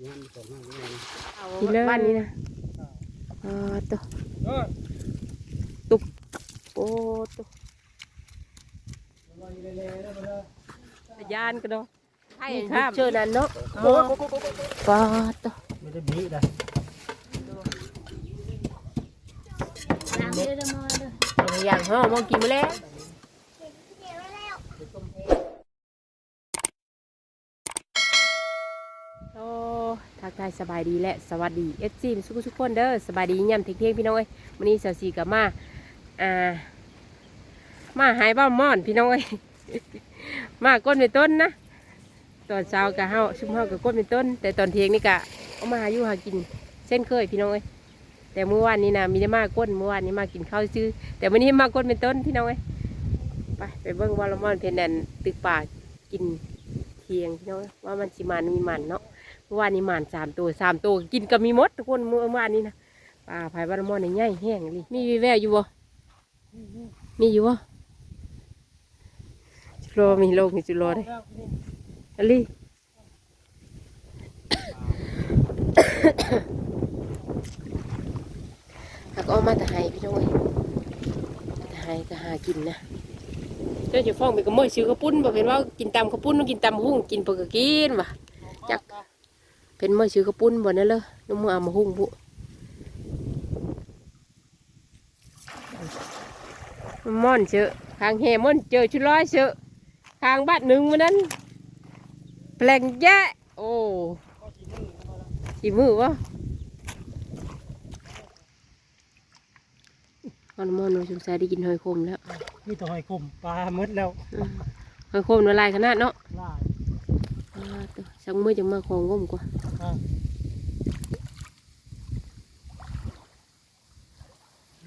กินเลยบ้านนี้นะเออตัวเออโอ้ตัวยานกันเนาะให้ข้ามเจอนั่นเนาะปลาตัวไม่ได้บีนะอย่างห้องมองกินมาแล้วโอ้ทักทาย สบายดีและสวัสดีเอฟซีทุกทุกคนเด้อสบายดีย่ำเที่ยงพี่น้องเอ้ยวันนี้สาวสีกับมาอ่ามาหายบ้าม่อนพี่น้องเอ้ยมาก้นเป็นต้นนะตอนเช้ากับเฮาชุมเฮากับก้นเป็นต้น แต่ตอนเที่ยงนี่กะเอามาหาอยู่หากินเส้นเคยพี่น้องเอ้ยแต่เมื่อวานนี้นะมีได้มาก้นเมื่อวานนี้มากินข้าวซื้อ แต่วันนี้มาก้นเป็นต้นพี่น้องเอ้ยไปไปเบิ่งว่าละมอนเพนแนนตึกป่ากินเที่ยงพี่น้องว่ามันสิมันมีมันเนาะ วานนี้มันสามตัวสามตัวกินก็มีมดทุกคนเมื่อวานนี้นะป่าภายบ้านละม่อนนี่ใหญ่แห้งเลยมีวีแววอยู่บ่มีอยู่บ่จุโรมีโลกมีจุโรเลยอลีหากเอามาแต่ให้พี่น้อยแต่ให้ก็หากินนะเจ้าจะฟ้องไปก็มื่อซื้อกระปุ้นบอกเป็นว่ากินตำกระปุ้นต้องกินตำหุ้งกินปลือกกินว่ะจัก เป็นมื่อซื้อกระปุ้นบ่นั่นเลยน้องมือเอามาหุ้งบุม่อนเชอะทางแห่ม่อนเจอชุดร้อยเชอะทางบ้านหนึ่งวันนั้นแปลงแยะโอ้สีมือวะมันมอนสงสัยได้กินหอยคมแล้วมีตัวหอยขมปลาหมดแล้วอืมหอยคมละลายขนาดเนาะล่าอ่าตัวสังมือจังมาของงมกว่าอะ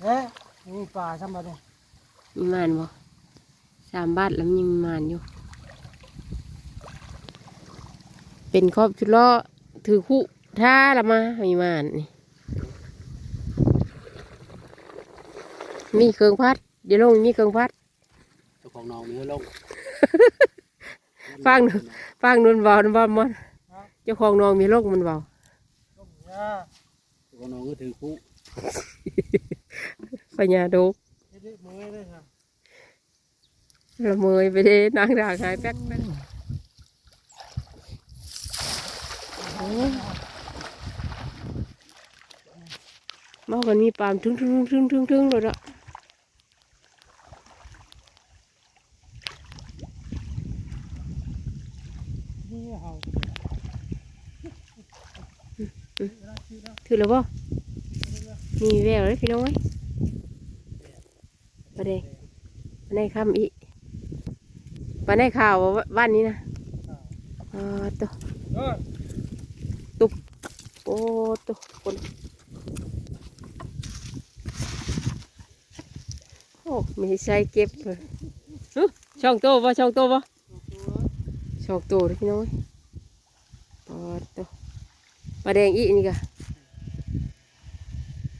เอ๊ะนี่ปลาทำมาเนี่ยมีมานบ่สามบาทแล้วมันยังมีมานอยู่ เป็นครอบชุดล้อถือคู่ท่าละมามีมานนี่มีเครื่องพัดเดี๋ยวลงมีเครื่องพัดเจ้าของน้องเนื้อลง ฟังหน่อยฟังนวลเบานวลมันเจ้าของน้องมีโรคมันเบาลงยาเจ้าของน้องก็ถือคู่ปัญญาโดกเฮ็ดได้มือเลยครับละเมยไปเด้นางด่างหายแป๊กแป๊กโอ้มากันมีปามทึ่งทึ่งทึ่งทึ่งทึ่งเลยละ นี่เอา ถือแล้วบ่มีแววเลยพี่น้องเอ้ยประเดี๋ยวในคำอีมาในข่าวบ้านนี้นะอ่าตัวเออโอ้ตัวคนโอ้มีใส่เก็บเลยช่องโตวบ่ช่องโตวบ่ ชองโตวเลยพี่น้อยปอดตัวปลาแดงอีนี่กะ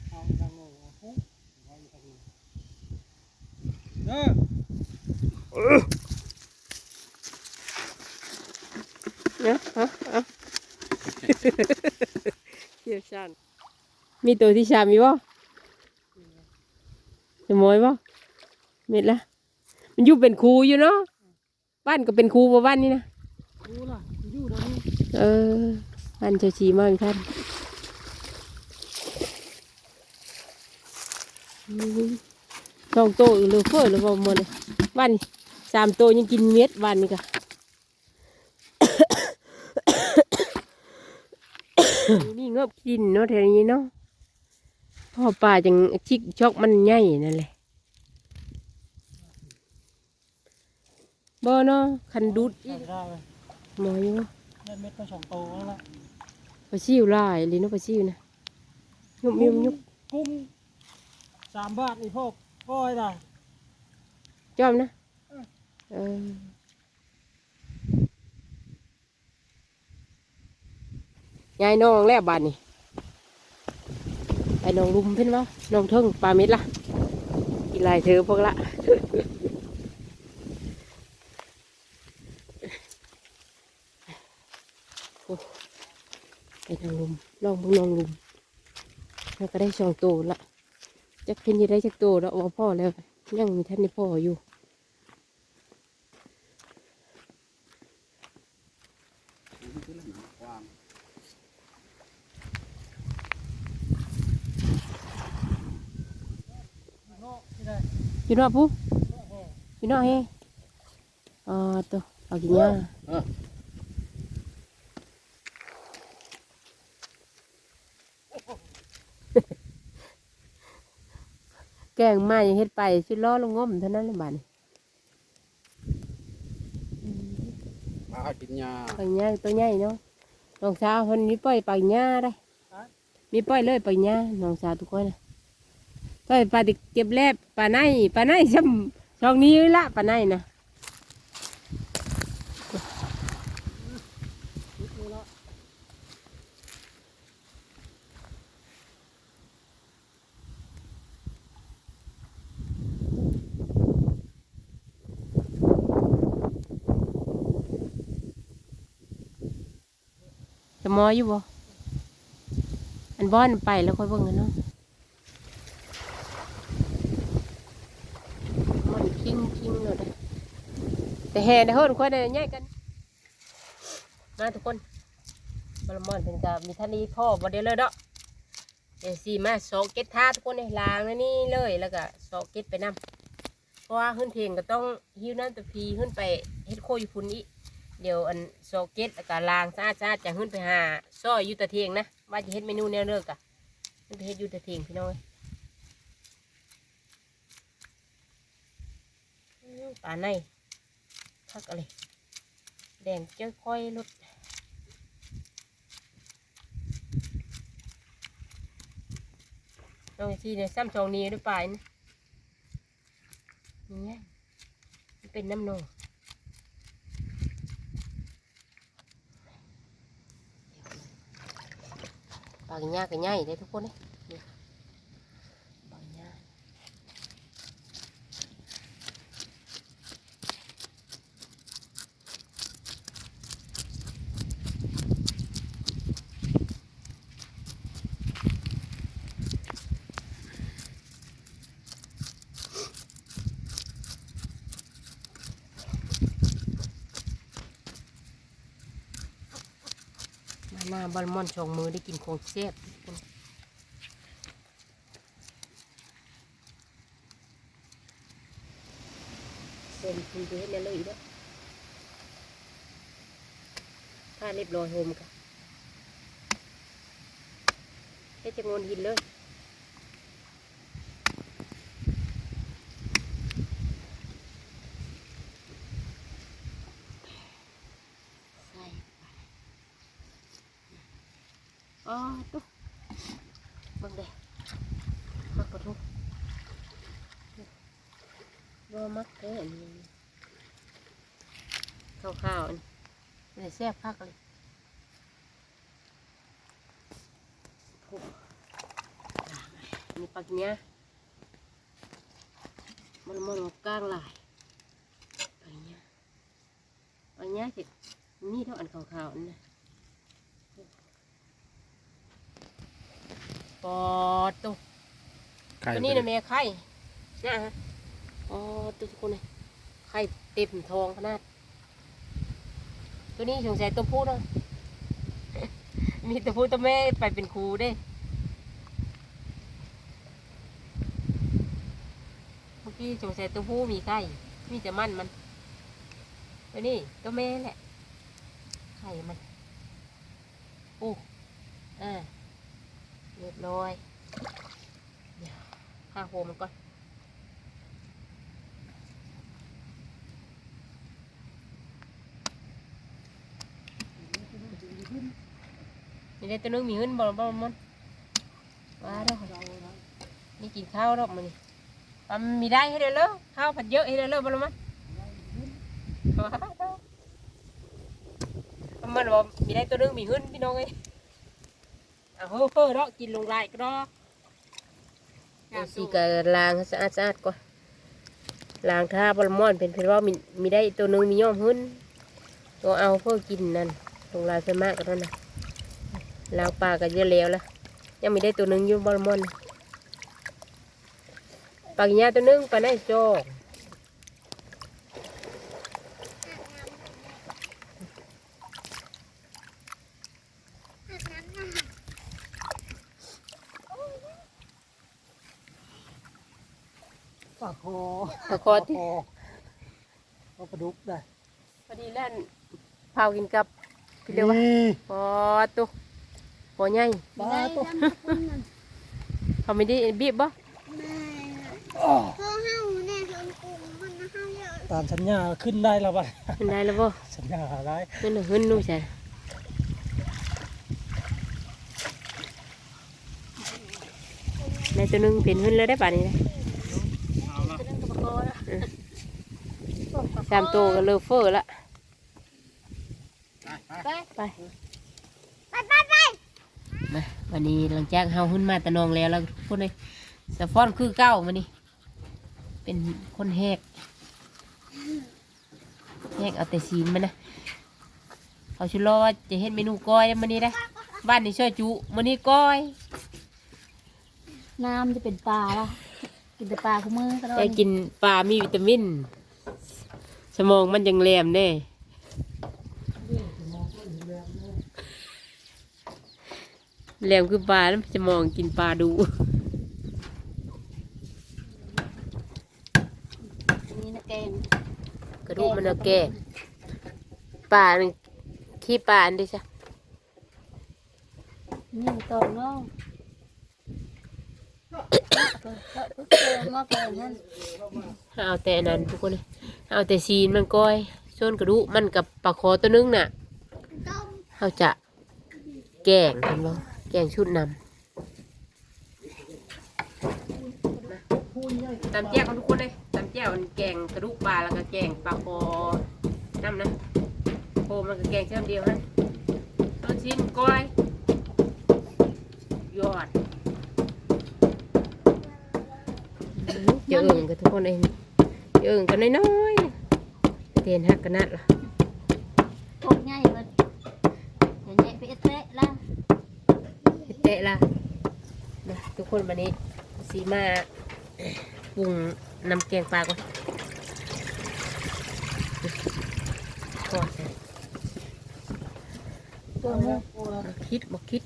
เอาทางโน้นเอาคู่เอาอยู่างนี้เออเนาะฮะเอาเกี่ยวชันมีตัวที่สามมีบ่สมอยบ่เม็ดละมันอยู่เป็นครูอยู่เนาะบ้านก็เป็นครูบ่บ้านนี่นะ คู่ล่ะอยู่ตรงนี้เออพันเจ้าชีมากท่านอืมสองโตอยู่เลยเฟ้อเลยบ่หมดเลยวันนี้สามโตยังกินเม็ดวันนี้กะนี่เงบกินเนาะแถวนี้เนาะพ่อป่าจังชิกชอกมันใหญ่นั่นแหละบ่เนาะคันดูดอีได้ได้เลย หมออยู่ได้เม็ดมาสองโตแล้วล่ะปลาซิวลายเลยเนาะปลาซิวนะยุบยุบยุบกุ้งสามบาทนี่พ่อก้อยได้จอมนะเออไงน้องแล้วบาดนี่ไปน้องลุมเพิ่นวะน้องเทิงปลาเม็ดละอีลายเธอพวกละ ไปทางลุมลองบิ่งลองลุมแล้วก็ได้สองตัวละจะขึ้นจะได้จักตัวแล้วว่าพ่อแล้วยังมีท่านในพ่ออยู่อยู่นอกปุ๊เนอยู่นอกเฮ้อ๋อตัวเอากินยา เออ แกงมายังเฮ็ดไปชิล้อลงง้มเท่านั้นเลยบ้านปลากินยาปลาหญ้าตัวใหญ่เนาะน้องสาวคนนี้ปล่อยปลาหญ้าได้ มีปล่อยเลยปลาหญ้าน้องสาวทุกคนนะปล่อยปลาติเก็บแลบปลาในปลาในช่ำช่องนี้ละปลาในนะ นิดนึงละ จะ มออยู่บ่อันบ้อนไปแล้วค่อยเบิ่งกันเนาะมันคิงคิงเลยแต่แห่ได้เฮิรนค่อยได้แยกกันมาทุกคนบอลมอนเป็นกับมีท่านนี้พ่อบอเดียวเลยเนาะเดี๋ยวสี่มาสองเก็ตท่าทุกคนในลางนะนี่เลยแล้วก็สองเก็ตไปนำเพราะว่าขึ้นเพลงก็ต้องหิ้วน้ำตะพีขึ้นไปเฮ็ดโคอยู่พุ่นนี้ เดี๋ยวอันสองเก็ตแล้วก็ลางสะอาดสะอาดจะขึ้นไปหาซอยอยูตะเทียงนะว่าจะเฮ็ดเมนูแนวเลิกอะขึ้นไปเฮ็ดยูตะเทียงพี่น้องเอ้ยอื้อป่าในพักอะไรแดงเจ้าค่อยลดตรงที่เนี่ยซ้ำสองนี้ด้วยปลายนะนี่เป็นน้ำนอง ปลากินยากันง่ายเลยทุกคนเลยนี่ปลากินยามาหน้า บอลมอนชองมือได้กินของเสียบทุกคนเป็นคุณดูให้แม่เลยอีกแล้วถ้าเรียบร้อยโฮมค่ะให้จะงนหินเลย ใส่ไป อ๋อตุ๊กเบิ่งเด้มักปะทุกบ่มักเด้อันนี้ข้าวๆอันนี้แซ่บคักเลยโอ้มีปลาเนี้ยมันมันกลางหลายปลาเนี้ยปลาเนี้ยสินี่เท่าอันขาวๆนั่นนะ ปอดตัวไข่ตัวนี้นะแม่ไข่นะฮะอ๋อตัวทุกคนเลยไข่เต็มทองขนาด ตัวนี้สงสัยตัวผู้เนาะมีตัวผู้ตัวแม่ไปเป็นครูเด้เมื่อกี้สงสัยตัวผู้มีไข่มีแต่มันมันตัวนี้ตัวแม่แหละไข่มันโอ้อ่าเรี ยบร้อยเดี๋ยวข้าโฮมันก่อนนี่ได้ตัวนึงมีหึ้นบอลบอลมันว่าแล้วนี่กินข้าวรอบมันนี่ปั๊มมีได้ให้เด้อเลยข้าวผัดเยอะให้เด้อเลยบอลมันว้าวมันบอกมีได้ตัวนึงมีหึ้นพี่น้องเอ้ เอาเฮ้อเพ้อเนาะกินลงไรก็เนาะสีกะล้างให้สะอาดสะอาดก่อนล้างท่าบอลมอนเป็นเพราะว่ามีมีได้ตัวนึงมีย่อมหึ้นตัวเอาเพื่อกินนั่นลงลายเพิ่มากก็นั่นนะล้างปลาก็เยอะแล้วละยังม่ได้ตัวหนึงอยู่บอลมอนปลากินยาตัวหนึงปลาในจอก ปลาคอปลาคอที่ปลาปลาดุกได้พอดีแล่นเผากินกับพี่เรียกว่านี่พอตุพอใหญ่ปลาตัวเขาไม่ได้บีบบ่อ้อพ่อเฮาแน่ถึงกลุ่มมันนะเฮาเยอะตามสัญญาขึ้นได้แล้วป่ะมันได้แล้วบ่สัญญาอะไรเงินเงินนู่นใช่ในตัวหนึงเป็นเงินเลยได้ป่ะนี่นะามตัวก็เลอะเฟอร์ละไปไปไปไปมาวันนี้หลังจากเฮาขึ้นมาตะนองแล้วแล้วพูดเลยสะฟ้อนคือเก้ามานี่เป็นคนแหกแหกเอาแต่ซีนมันนะเขาชุรอว่าจะเห็นเมนูก้อยมันนี้นะบ้านนี้ช่วยจุมันนี้ก้อย น้ำจะเป็นปลาละกินแต่ปลาคู่มือตลอดได้กินปลามีวิตามิน สมองมันยังแหลมแน่แหลมคือปลาแล้วสมองกินปลาดูนี่นะแกงกระดูกมันเอาแก่ปลานี่ขี้ปลาอันนี้จ้ะนี่ตองเนาะมาแกงนั่นเอาแต่อันนั้นทุกคนเลย เอาแต่ซีนมันก้อยส่วนกระดูกมันกับปลาคอตัวนึงน่ะเขาจะแกงกันบ่แกงชุดนำตำแจ่วของทุกคนเลยตำแจ่วมันแกงกระดูกปลาแล้วก็แกงปลาคอน้ำนะโคมันก็แกงเช่นเดียวฮะต้นชิ้นก้อยยอดเจอเอิงกับทุกคนเองเจอเอิงกันน้อยๆ เตียนหักกันนัดล่ะพกง่ายเบิดอย่าแยะไปเอเตะละเฮ็ดเตะล่ะนะทุกคนวันนี้สีมาปรุงน้ำแกงปลาก่อนทอดใส่ตัวหมูบ่คิดบ่คิด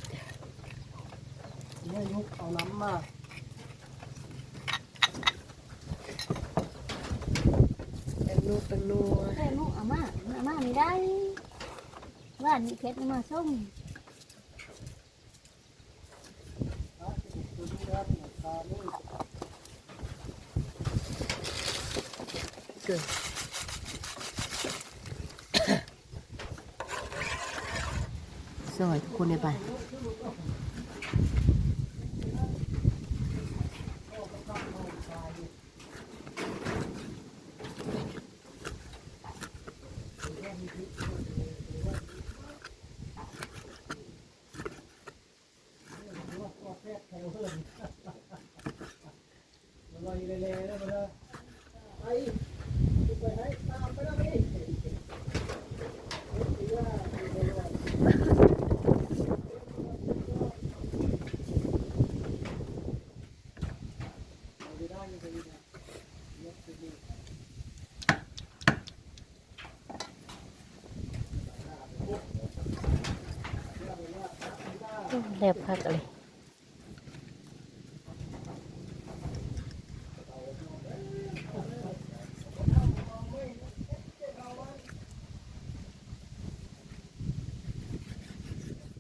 เนี่ยยุกเอาน้ำมา แตงนูแตงนัวได้หมูเอาม่าอาม่าไม่ได้ว่านี่เพชรมาส้มเกลือซอยทุกคนในบ้า นแลบพักอะไร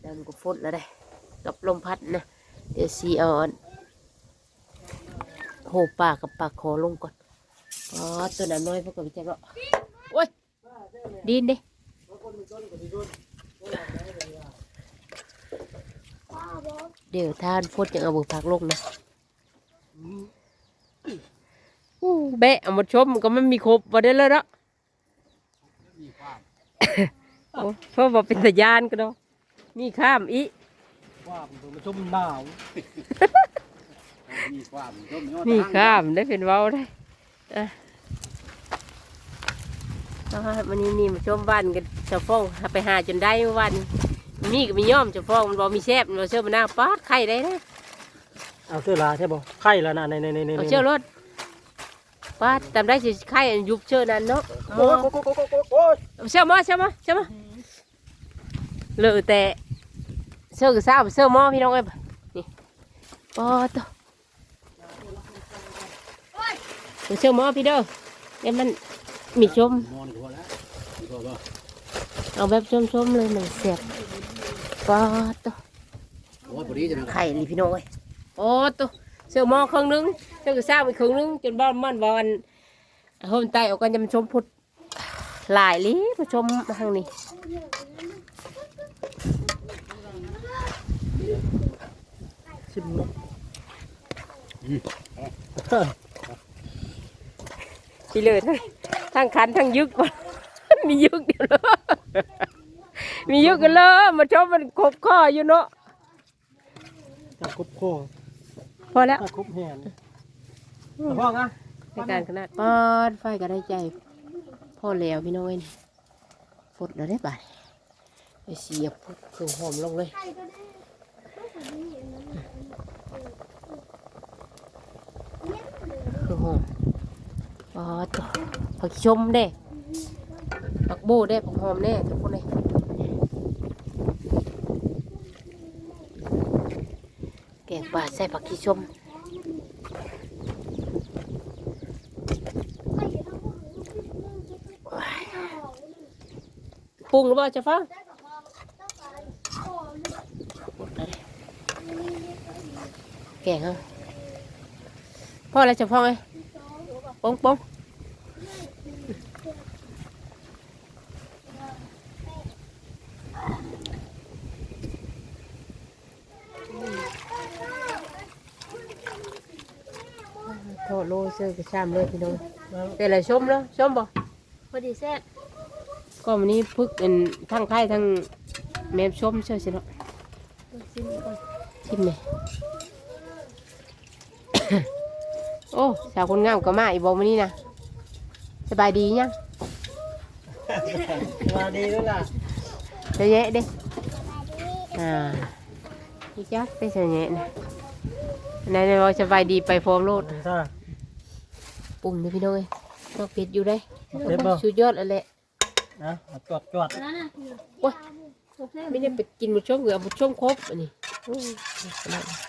น้ำก็ฟุดแล้วได้กับลมพัดนะ เดี๋ยวสีเอาอันโหปากกับปากคอลงก่อน อ๋อ ตัวน้ำน้อยพวกกับพี่แจ๊คเนาะโอ้ยดินดิ เดี๋ยวท่านฟดยังเอาบุพักลงนะอู้แบะเอามาชมก็ไม่มีครบบ่ได้เลยเนาะโอ้เพราะว่าเป็นสัญญาณก็เนาะมีข้ามอีว่ามันมาชุ่มหนาวมีความร่มยอดมีทางข้ามได้เป็นเว้าได้อะเอาฮะวันนี้นี่มาชมบ้านกันเจะฟ้องหาไปหาจนได้เมื่อวันนี้ มีก็มีย่อมเฉพาะมันบอกมีแซ่บมันบอกเชื่อมันหน้าปาดไข่ได้นะเอาเสื้อลาใช่บ่ไข่แล้วนะในในในในเอาเชื่อรถปาดจำได้สิไข่อันยุบเชื่อนั้นเนาะหมโอ้อโหโอ้โหโอ้โหโอ้โหโอ้โหเอาเชื่อหมอเชื่อหมอเชื่อหมอเหลือแต่เชื่อกับซ้าเชื่อหมอพี่น้องเอ้ยนี่ปอดตัวเอาเชื่อหมอพี่เด้อเดี๋ยวมันมีชมนอนก็พอแล้วพอป่ะเอาแบบชมๆเลยมันเสียบ ปอดตัวโอ้ยพอดีจะนะไข่นี่พี่น้องเอ้ยโอ้ตัวเสือมองครึ่งนึงเสือกระซ่าไปครึ่งนึงจนบ้านมันบอลเฮิมไตออกกันจะมาชมพุดหลายลิมาชมทางนี้ชิมพี่เลยทั้งคันทั้งยึกมียึกเดียวเลย มียึกกันเลยมาชมมันครบข้ออยู่เนาะจะครบโคพอแล้วจะครบแหนเอาพ่อนะในการขนาดปอดไฟก็ได้ใจ พ่อแล้วพี่น้อยนี่ฟดแล้วได้ป่ะไปเสียบเครื่องหอมลงเลยเครื่องหอมปอดผักชมเด้ผักโบเด้ผักหอมเด้ทุกคนเลย แกงปลาใส่ผักขี้ชมปรุงหรือเปล่าจะฟังแกงเหรอพ่ออะไรจะฟังไงปงปง โทษโลเซอร์กระชามเลยพี่น้องเป็นอะไรชมแล้วชมบ่พอดีแซ่บก็วันนี้พึกเป็นทั้งไข่ทั้งแมมชมเชื่อสิเนาะชิมก่อนชิมไหมโอ้สาวคนงามก็มาอีกบอกมานี่นะสบายดียังมาดีแล้วล่ะเยอะแยะเด้อ่าพี่จักได้เยอะแยะนะไหนายบอกสบายดีไปพร้อมโลดถ้าป รุงนี่พี่น้องเอ้ยนอกเป็ดอยู่ได้เป็ดบ่ สุดยอดแล้วแหละนะเอาจวดจวดอันนั้นน่ะโอ้ยโอเคไม่ได้ไปกินบุชมหรือเอาบุชมครบอันนี้โอ้ยขนาดนั้น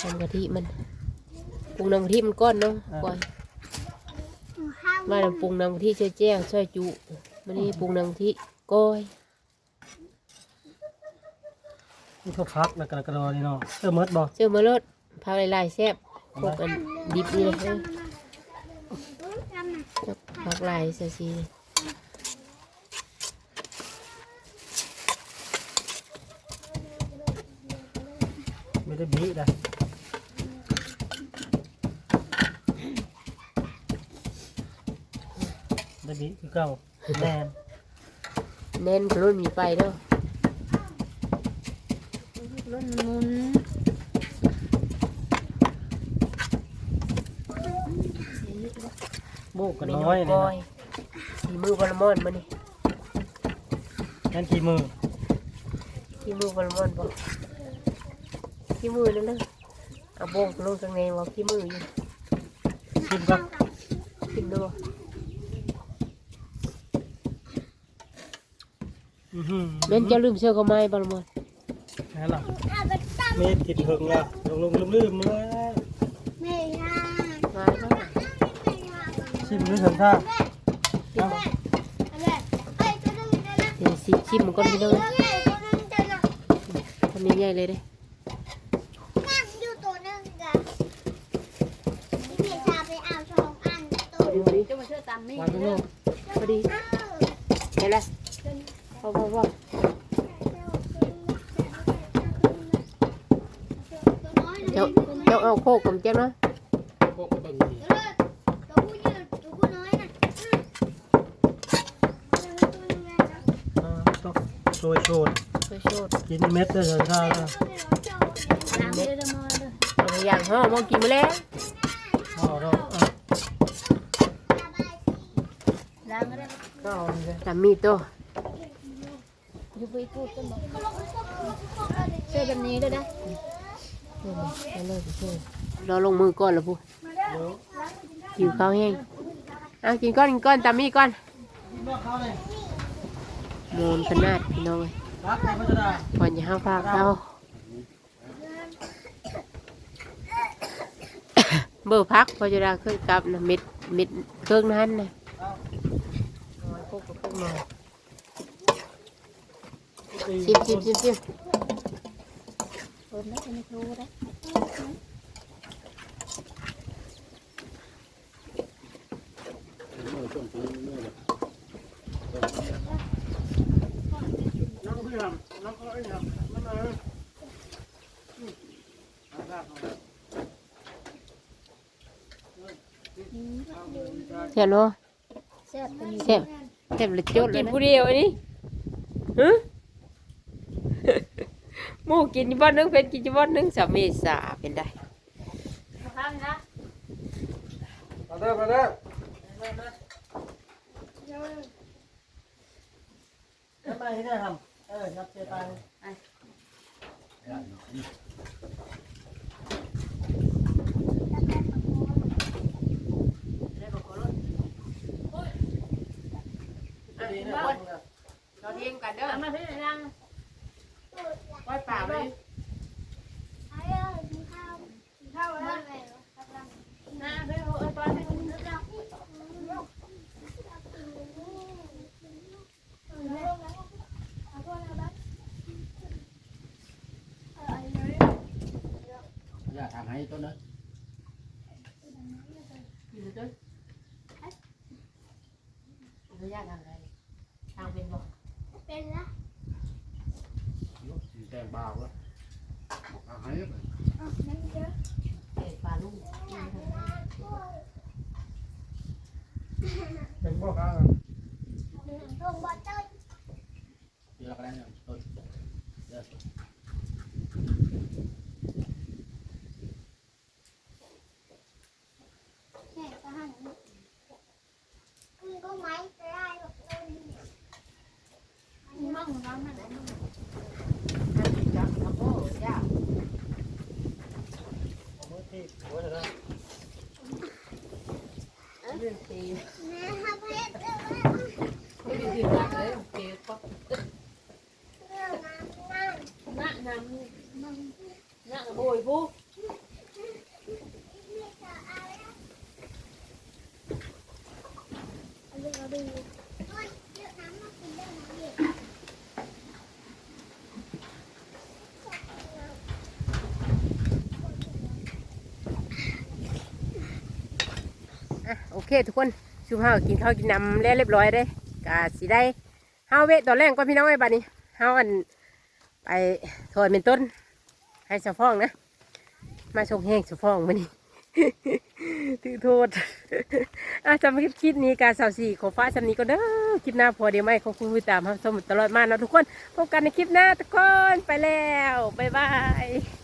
ทำกะทิมันปรุงน้ำกะทิมันก้อนเนาะก่อนมาทำปรุงน้ำกะทิเช่แจ้วช่วยจุมันนี่ปรุงน้ำกะทิก้อยนี่เขาพักแล้วกระกระดอนี่เนาะเสื้อเมิดบ่เชื่อมาลดพักหลายๆแซ่บ พวกกันดิบนี่เลยเอ้ยพักหลายเสียสีไม่ได้บีได้ได้บีคือเก่าแน่นเน้นกระรุ่นมีไปเด้อรุ่นมุน บกกันเมนูน้อยนี่ก้อนะยมีมือบอลมอนมานี่นั่นกี่มือที่มือบอลมอนบอกที่มือนั่นเลยเอาโบงลงตรงไหนวะที่มืออยู่ชิมก็กินดูบ่อือหือเม่นจะลืมเชื่อเขาไหมบอลมอนนั่นหรอเมดกินเพิงละลงลงลืมลืมเลย มาแล้ว ชิมด้วยสันท่าเดี๋ยวสิชิมมันก็ดีเลยทำยังไงเลยเด้พอดีพอดีจะมาเชื่อตามนี่วางตรงนู้นพอดีเห็นแล้วพอพอพอเจ้าเจ้าเอาโคกกับเจ้าเนาะ พวกเบิ่งนี่ อ่าต้องโชยโชด ช่วยโชด กินเม็ดด้วยสันท่าแล้วน้ำเดือมาเด้ออย่างห่อมองกินมาแล้วอ๋อเราอะล้างก็ได้ก็เอาเลยตามมีดตัวอยู่ไปพูดกันบอกเสื้อแบบนี้เลยนะเดี๋ยวมเอาลงมือก่อนละพูหิวข้าวแห้งเอากินก้อนกินก้อนตามีก้อนโมนขนาดพี่น้องเอ้ย รักใครก็จะได้ก่อนจะห้าพากเขาเบอร์พักพอจะได้เคยกลับนะเม็ดเม็ดเครื่องนั้นนะน้อยพวกก็เครื่องมาชิมชิมชิมชิมเปิดแล้วจะไม่รู้นะเมื่อช่วงปีเมื่อแบบน้องพี่ทำน้องก็ไอ้ทำนั่นเลยรักเขาเห็นบ่แซ่บเป็นเจ็บเจ็บเลยจุดกินผู้เดียวอันนี้ฮะหมูกินที่บ้านนึงเป็นกินที่บ้านนึงสามีสาเป็นได้ข้างนะมาเด้อมาเด้อทำไมที่ได้ทำเออยับเจตายเราเทียงกันเด้อมาพี่ยัง ปล่อยป่าเลย นะพี่โอ้ยตอนนี้ อย่าทำให้ต้นนะ อยู่ต้นไม่ยากทางใดทางเป็นบ่ เป็นละ สีแดงเบาแล้วทำให้เอ็ดปลาลูก เป็นพวกเขา เดี๋ยวก็ได้เนี่ยต้นเดี๋ยว มั่งน้ำนั่น จับทำโอ้ยาก มือที่หัวจะได้ เรื่องตีไม่ได้ถึงรักเลยเก็บก็ น้ำน้ำน้ำโบยผู้ อะโอ เคทุกคนชูเฮากินข้าวกินน้ำแล้วเรียบร้อยเลยกะสิได้เฮาเวตอนแรกก่อนพี่น้องไอ้บัดนี้เฮาอันไปถอยเป็นต้น ให้สะฟ้องนะ มาชงแห้งสะฟ้องมานี่ถือโทษอาจำคลิปคลิปนี้การสาวสี่ขอฟ้าสำนี้ก็เด้อคลิปหน้าพอเดี๋ยวไม่ขอบคุณผู้ตามครับสมุดตลอดมาเนาะทุกคนพบกันในคลิปหน้าทุกคนไปแล้ว บ๊ายบาย